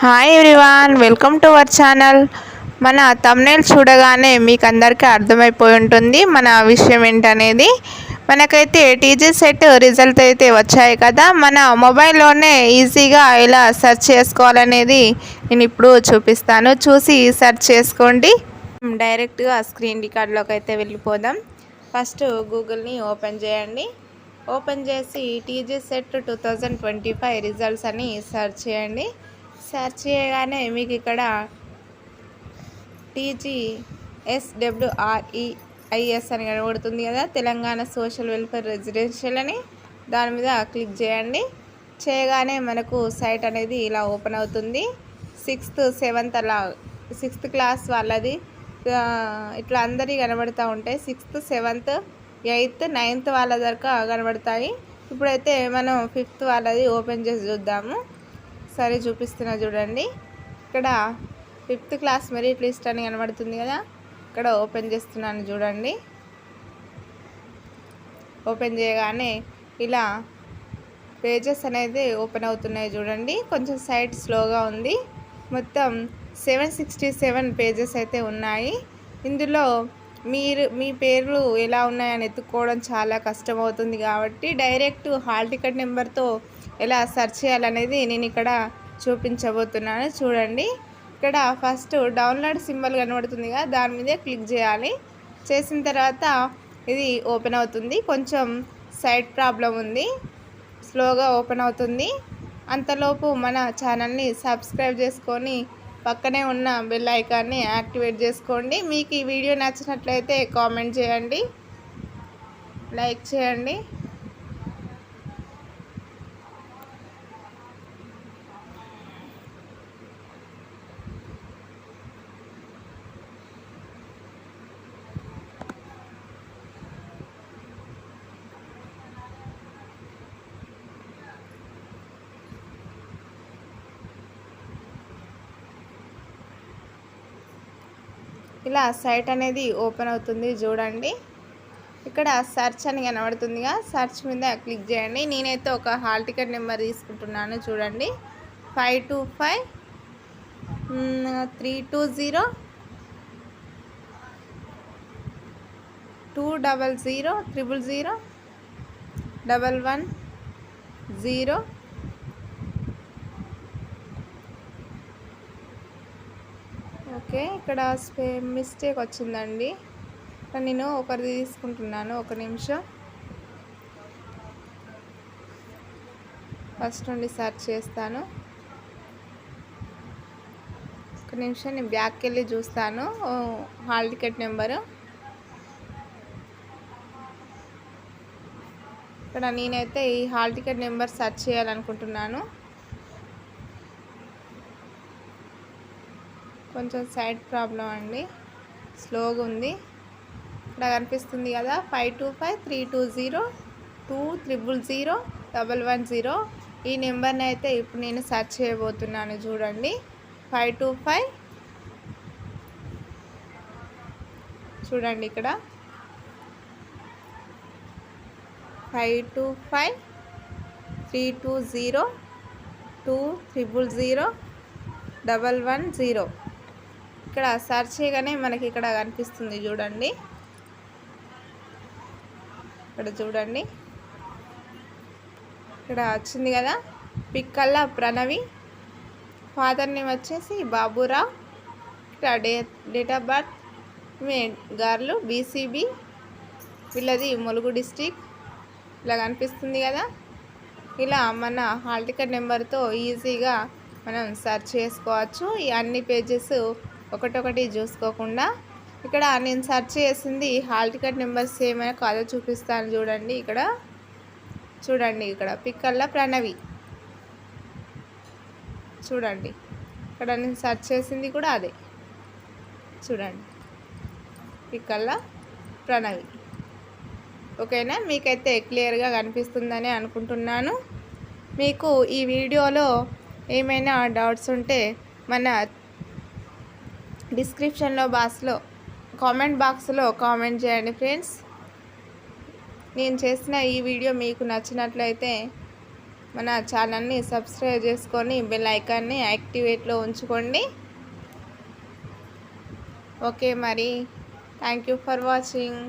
Hi everyone welcome to our channel మన thumbnail చూడగానే మీకు అందరికీ అర్థమైపోయి ఉంటుంది మన విషయం ఏంటనేది. మనకైతే టీజీ సెట్ రిజల్ట్ అయితే వచ్చాయి కదా. మన మొబైల్లోనే ఈజీగా ఎలా సెర్చ్ చేసుకోవాలనేది నేను ఇప్పుడు చూపిస్తాను. చూసి సెర్చ్ చేసుకోండి. డైరెక్ట్గా స్క్రీన్ రికార్డ్లోకి అయితే వెళ్ళిపోదాం. ఫస్ట్ గూగుల్ని ఓపెన్ చేయండి. ఓపెన్ చేసి TG set two thousand twenty five results అని సెర్చ్ చేయండి. సెర్చ్ చేయగానే మీకు ఇక్కడ టీజీ ఎస్డబ్ల్యూఆర్ఈఐఎస్ అని కనబడుతుంది కదా తెలంగాణ సోషల్ వెల్ఫేర్ రెసిడెన్షియల్ అని. దాని మీద క్లిక్ చేయండి. చేయగానే మనకు సైట్ అనేది ఇలా ఓపెన్ అవుతుంది. సిక్స్త్ సెవెంత్ అలా సిక్స్త్ క్లాస్ వాళ్ళది. ఇట్లా అందరి కనబడుతూ ఉంటాయి. సిక్స్త్ సెవెంత్ ఎయిత్ నైన్త్ వాళ్ళ దాకా కనబడతాయి. ఇప్పుడైతే మనం ఫిఫ్త్ వాళ్ళది ఓపెన్ చేసి చూద్దాము. సరే చూపిస్తున్నా చూడండి. ఇక్కడ ఫిఫ్త్ క్లాస్ మెరిట్ లిస్ట్ అని కనబడుతుంది కదా. ఇక్కడ ఓపెన్ చేస్తున్నాను చూడండి. ఓపెన్ చేయగానే ఇలా పేజెస్ అనేది ఓపెన్ అవుతున్నాయి చూడండి. కొంచెం సైట్ స్లోగా ఉంది. మొత్తం సెవెన్ సిక్స్టీ సెవెన్ పేజెస్ అయితే ఉన్నాయి. ఇందులో మీరు మీ పేర్లు ఎలా ఉన్నాయని ఎత్తుక్కోవడం చాలా కష్టమవుతుంది కాబట్టి డైరెక్ట్ హాల్ టికెట్ నెంబర్తో ఎలా సెర్చ్ చేయాలనేది నేను ఇక్కడ చూపించబోతున్నాను. చూడండి. ఇక్కడ ఫస్ట్ డౌన్లోడ్ సింబల్ కనబడుతుంది కదా దాని మీదే క్లిక్ చేయాలి. చేసిన తర్వాత ఇది ఓపెన్ అవుతుంది. కొంచెం సైట్ ప్రాబ్లం ఉంది. స్లోగా ఓపెన్ అవుతుంది. అంతలోపు మన ఛానల్ని సబ్స్క్రైబ్ చేసుకొని పక్కనే ఉన్న బెల్ ఐకాన్ని యాక్టివేట్ చేసుకోండి. మీకు ఈ వీడియో నచ్చినట్లయితే కామెంట్ చేయండి. లైక్ చేయండి. ఇలా సైట్ అనేది ఓపెన్ అవుతుంది చూడండి. ఇక్కడ సర్చ్ అని కనబడుతుందిగా. సర్చ్ మీద క్లిక్ చేయండి. నేనైతే ఒక హాల్ టికెట్ నెంబర్ తీసుకుంటున్నాను చూడండి. Five two five three two zero two double zero triple zero double one zero okay ఇక్కడ స్పే మిస్టేక్ వచ్చిందండి. నేను ఒకరిది తీసుకుంటున్నాను ఒక నిమిషం. ఫస్ట్ నుండి సెర్చ్ చేస్తాను. ఒక నిమిషం నేను బ్యాక్కి వెళ్ళి చూస్తాను. Hall ticket number. ఇక్కడ నేనైతే ఈ హాల్ టికెట్ నెంబర్ సెర్చ్ చేయాలనుకుంటున్నాను. కొంచెం సైడ్ ప్రాబ్లం అండి. స్లోగా ఉంది. ఇక్కడ కనిపిస్తుంది కదా five two five three two zero two triple zero double one zero. ఈ నెంబర్ని అయితే ఇప్పుడు నేను సెర్చ్ చేయబోతున్నాను చూడండి. ఫైవ్ టూ ఫైవ్ చూడండి ఇక్కడ. Five two five three two zero two triple zero double one zero. ఇక్కడ సర్చ్ చేయగానే మనకి ఇక్కడ కనిపిస్తుంది చూడండి. ఇక్కడ చూడండి. ఇక్కడ వచ్చింది కదా పిక్కల్లా ప్రణవి. ఫాదర్ నేమ్ వచ్చేసి బాబురావు. ఇక్కడ day date of birth May గార్లు BCB వీళ్ళది ములుగు డిస్టిక్ ఇలా కనిపిస్తుంది కదా. ఇలా మన హాల్ టికెట్ నెంబర్తో ఈజీగా మనం సెర్చ్ చేసుకోవచ్చు. ఈ అన్ని పేజెస్ ఒకటొకటి చూసుకోకుండా ఇక్కడ నేను సెర్చ్ చేసింది హాల్ టికెట్ నెంబర్స్ ఏమైనా కాదో చూపిస్తాను చూడండి. ఇక్కడ చూడండి ఇక్కడ పిక్కల్ల ప్రణవి. చూడండి ఇక్కడ నేను సెర్చ్ చేసింది కూడా అదే. చూడండి పిక్కల్ల ప్రణవి. ఓకేనా? మీకైతే క్లియర్గా కనిపిస్తుందని అనుకుంటున్నాను. మీకు ఈ వీడియోలో ఏమైనా డౌట్స్ ఉంటే మన డిస్క్రిప్షన్లో బాక్స్లో కామెంట్ బాక్స్లో కామెంట్ చేయండి ఫ్రెండ్స్. నేను చేసిన ఈ వీడియో మీకు నచ్చినట్లయితే మన ఛానల్ని సబ్స్క్రైబ్ చేసుకొని బెల్ ఐకాన్ని యాక్టివేట్లో ఉంచుకోండి. ఓకే మరి. Thank you for watching.